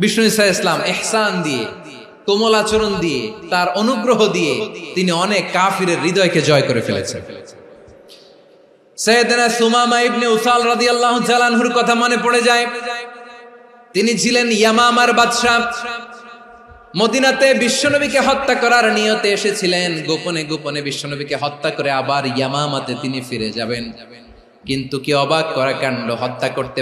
বিষ্ণু ইসা ইসলাম এহসান দিয়ে, কোমল আচরণ দিয়ে, তার অনুগ্রহ দিয়ে তিনি অনেক কাফিরের হৃদয়কে জয় করে ফেলেছেন। সৈয়দনা সুমামা ইবনে উসাল রাদিয়াল্লাহু কথা মনে পড়ে যায়, তিনি ছিলেন ইয়ামামার বাদশা মদিনাতে বিশ্বনবীকে হত্যা করার নিয়তে এসেছিলেন, গোপনে গোপনে বিশ্বনবীকে হত্যা করে আবার ইয়ামামাতে তিনি ফিরে যাবেন। কিন্তু কি অবাক করা কাণ্ড হত্যা করতে